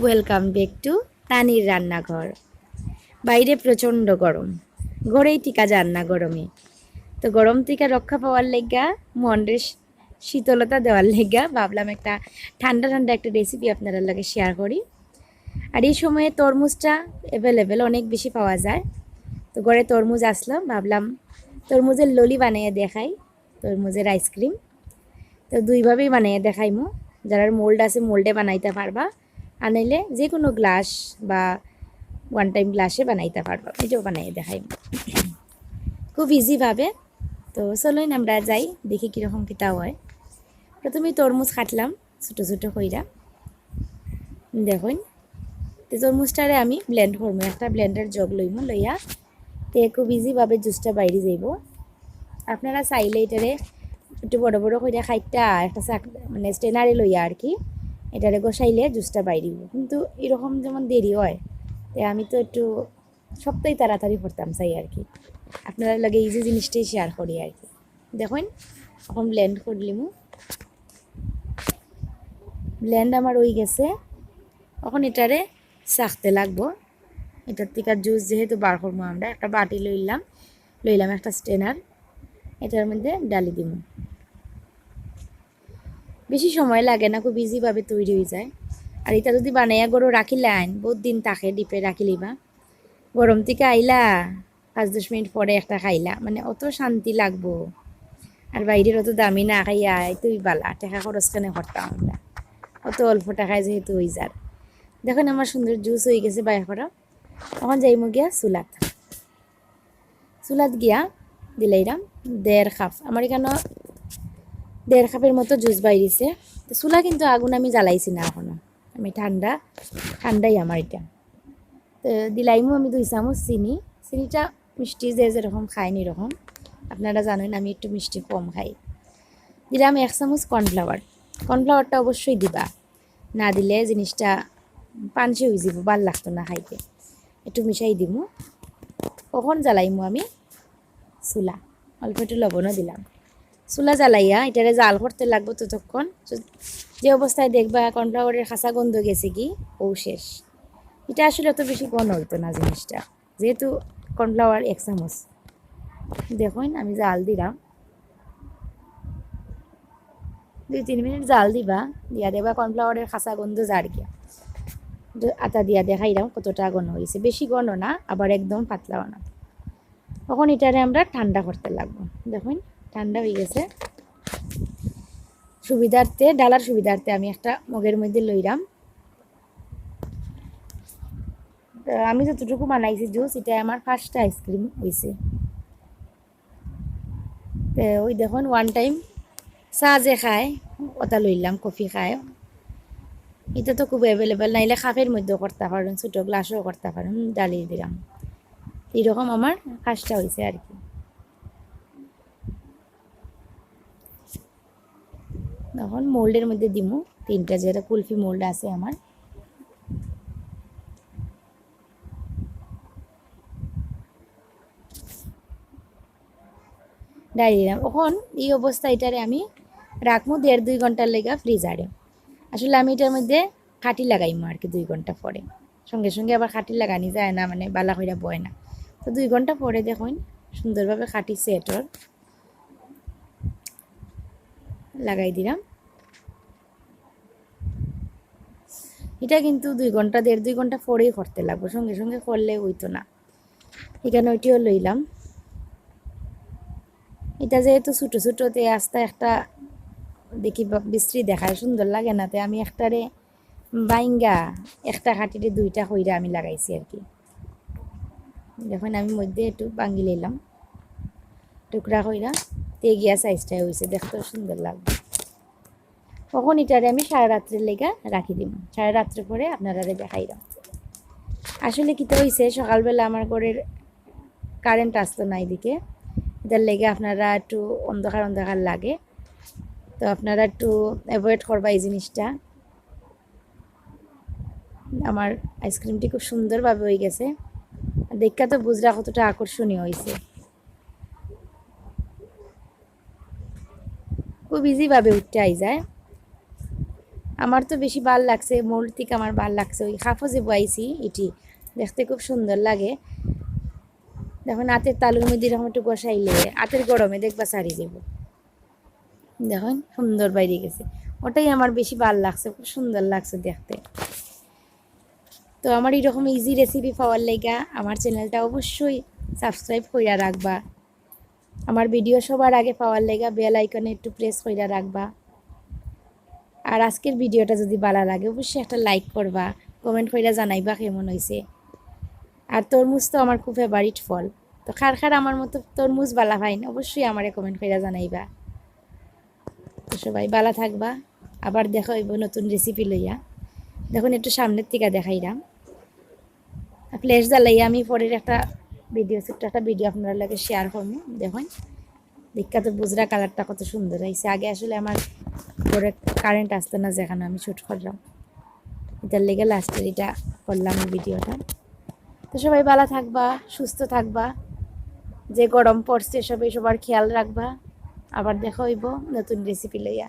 Welcome back to তানির রান্নাঘর বাইরে প্রচণ্ড গরম। ঘরেই টিকা যান না গরমে। তো গরম টিকা রক্ষা পাওয়ার লেগা, মনের শী- শীতলতা দেওয়ার লেগা ভাবলাম একটা ঠান্ডা ঠান্ডা একটা রেসিপি আপনারা লাগে শেয়ার করি। আর এই সময়ে তরমুজটা অ্যাভেলেবেল অনেক বেশি পাওয়া যায়। তো ঘরে তরমুজ আসলো, ভাবলাম তরমুজের ললি বানিয়ে দেখাই, তরমুজের আইসক্রিম তো দুইভাবেই বানিয়ে দেখাইমু। যারা মোল্ড আছে মোল্ডে বানাইতে পারবা। আনাইলে যে কোনো গ্লাস বা ওয়ান টাইম গ্লাসে বানাইতে পারবা। এটাও বানাই দেখাই। খুব ইজিভাবে তো চলুন আমরা যাই, দেখি কীরকম কিতা হয়। প্রথমে তরমুজ কাটলাম, ছোটো ছোটো কইরা। দেখুন, তো তরমুজটারে আমি ব্লেন্ড করব। একটা ব্লেন্ডার জগ লইম, লইয়া তে খুব ইজিভাবে জুসটা বাইরে যাইব। আপনারা চাইলে এটারে একটু বড় বড় করে খাইটা, একটা মানে স্টেনারে লইয়া আর কি। এটারে গোসাইলে জুসটা বাইরিব। কিন্তু এরকম যেমন দেরি হয় তাই আমি তো একটু সপ্তাহে তাড়াতাড়ি করতাম চাই আর কি আপনারা লাগে এই যে জিনিসটাই শেয়ার করি আর কি দেখুন, এখন ব্লেন্ড করলিমু ব্লেন্ড আমার ওই গেছে। এখন এটারে চাখতে লাগবো। এটার থেকে জুস যেহেতু বার করব আমরা, একটা বাটি লইলাম লইলাম একটা স্টেনার এটার মধ্যে ডালি দিব বেশি সময় লাগে না, খুব ইজিভাবে তৈরি হয়ে যায়। আর এটা যদি বানাইয়া গরু রাখিলেন বহুত দিন তাকে ডিপে রাখিলিবা গরম থেকে আইলা, পাঁচ দশ মিনিট পরে একটা খাইলা মানে অত শান্তি লাগবো। আর বাইরের অত দামি না খাইয়া তুই বালা, টাকা খরচ কেন করতাম আমরা অত অল্প টাকায় যেহেতু হয়ে যার দেখুন আমার সুন্দর জুস হয়ে গেছে বাইর করা। তখন যাইমু গিয়া চুলাত। চুলাত গিয়া দিলাইরাম দেড় কাপ। আমার এখানে দেড় কাপের মতো জুস বাইরিছে। তো চুলা কিন্তু আগুন আমি জ্বালাইছি না এখনও। আমি ঠান্ডা, ঠান্ডাই আমার এটা। তো দিলাইমু আমি দুই চামচ চিনি। চিনিটা মিষ্টি যে যেরকম খায় এরকম আপনারা জানেন আমি একটু মিষ্টি কম খাই। দিলাম এক চামচ কর্নফ্লাওয়ার। কর্নফ্লাওয়ারটা অবশ্যই দিবা। না দিলে জিনিসটা পানসে হয়ে যাব ভালো লাগতো না খাইতে। একটু মিশাই দিমু। কখন জ্বালাইমু আমি? চুলা। অল্প একটু লবণও দিলাম। চুলা জ্বালাইয়া এটারে জাল করতে লাগবো ততক্ষণ। যে- অবস্থায় দেখবা কর্নফ্লাওয়ারের খাসা গন্ধ গেছে কি, ও শেষ। এটা আসলে অত বেশি গন্ধ হইতো না জিনিসটা, যেহেতু কর্নফ্লাওয়ার এক চামচ। দেখুন, আমি জাল দিলাম। দুই তিন মিনিট জাল দিবা, দিয়া দেবা কর্নফ্লাওয়ারের খাসা গন্ধ জার গিয়া। আটা দিয়া দেখাইলাম কতটা গণ হয়েছে বেশি গণ না, আবার একদম পাতলাও না। তখন এটারে আমরা ঠান্ডা করতে লাগবো। দেখুন। ঠান্ডা হয়ে গেছে। সুবিধার্থে, ডালার সুবিধার্থে আমি একটা মগের মধ্যে লইলাম আমি যতটুকু বানাইছি জুস এটা আমার ফার্স্ট আইসক্রিম হয়েছে ওই দেখুন ওয়ান টাইম চা যে খায়, ওটা লইলাম, কফি খায়। এটা তো খুব অ্যাভেলেবেল নাইলে কাপের মধ্যেও করতে পারেন, ছোটো গ্লাসও করতে পারেন ডালি দিলাম। এইরকম আমার কাজটা হয়েছে আর কি। তখন মোল্ডের মধ্যে দিমু। তিনটা যেটা কুলফি মোল্ড আছে আমার। ডালি দিলাম। এখন এই অবস্থা এটারে আমি রাখব দেড় দুই ঘণ্টার লেগা ফ্রিজারে আসলে আমি এটার মধ্যে খাটি লাগাইমো আর কি দুই ঘণ্টা পরে। সঙ্গে সঙ্গে আবার খাটি লাগানি যায় না মানে বালা হইরা বয় না। তো দুই ঘণ্টা পরে দেখুন সুন্দরভাবে খাটি সেটর লাগাই দিলাম। এটা কিন্তু দুই ঘণ্টা, দেড় দুই ঘণ্টা পরেই করতে লাগবো, সঙ্গে সঙ্গে করলে হইতো না। এখানে ওইটিও লইলাম। এটা যেহেতু ছোটো ছোটোতে আস্তে একটা দেখি বিশ্রী দেখায়, সুন্দর লাগে না, তে আমি একটারে বাইঙ্গা, একটা খাটিতে দুইটা কইরা আমি লাগাইছি আর কি। দেখুন আমি মধ্যে একটু বাঙ্গি লইলাম, টুকরা কইরা। তে গিয়া সাইজটা হয়েছে দেখতে সুন্দর লাগবে। কখন এটারে আমি সারা রাত্রের লেগা রাখি দিব সারা রাত্রে পরে আপনারা দেখাইলাম আসলে কি তো হয়েছে সকালবেলা আমার ঘরের কারেন্ট আসতো না এদিকে। এটার লেগে আপনারা একটু অন্ধকার অন্ধকার লাগে। তো আপনারা একটু অ্যাভয়েড করবা এই জিনিসটা। আমার আইসক্রিমটি খুব সুন্দরভাবে হয়ে গেছে। দেখা তো বুঝরা কতটা আকর্ষণীয় হয়েছে খুব ইজিভাবে আই যায়। আমার তো বেশি ভালো লাগছে, মোল থেকে আমার ভালো লাগছে, ওই হাফজে বয়াইছি এটি দেখতে খুব সুন্দর লাগে। দেখুন আতের তালুর মধ্যে এরকম একটু বসাইলে, আতের গরমে দেখবা সারি যাব দেখুন সুন্দর বাইরে গেছে। ওটাই আমার বেশি ভালো লাগছে, খুব সুন্দর লাগছে দেখতে। তো আমার এরকম ইজি রেসিপি পাওয়ার লেগা আমার চ্যানেলটা অবশ্যই সাবস্ক্রাইব কইরা রাখবা। আমার ভিডিও সবার আগে পাওয়ার লেগা বেল আইকনে একটু প্রেস কইরা রাখবা। আর আজকের ভিডিওটা যদি ভালো লাগে, অবশ্যই একটা লাইক করবা। কমেন্ট কইরা জানাইবা কেমন হয়েছে আর তরমুজ তো আমার খুব ফেভারিট ফল। তো খার খার আমার মতো তরমুজ বালা ভাইন অবশ্যই আমারে কমেন্ট কইরা জানাইবা। তো সবাই বালা থাকবা। আবার দেখা হইব নতুন রেসিপি লইয়া। দেখুন একটু সামনের থেকে দেখাইলাম। ফ্লেশ জ্বালাইয়া আমি পরের একটা ভিডিও, ছোট্ট একটা ভিডিও আপনার লাগে শেয়ার করব, দেখুন। বিখ্যাত বুজরা কালারটা কত সুন্দর হয়েছে। আগে আসলে আমার পরে কারেন্ট আসতো না, যেখানে আমি শ্যুট করলাম এটার লেগে লাস্টের এটা করলাম ভিডিওটা। তো সবাই ভালো থাকবা, সুস্থ থাকবা। যে গরম পড়ছে, সবাই সবার খেয়াল রাখবা। আবার দেখা হইব নতুন রেসিপি লইয়া।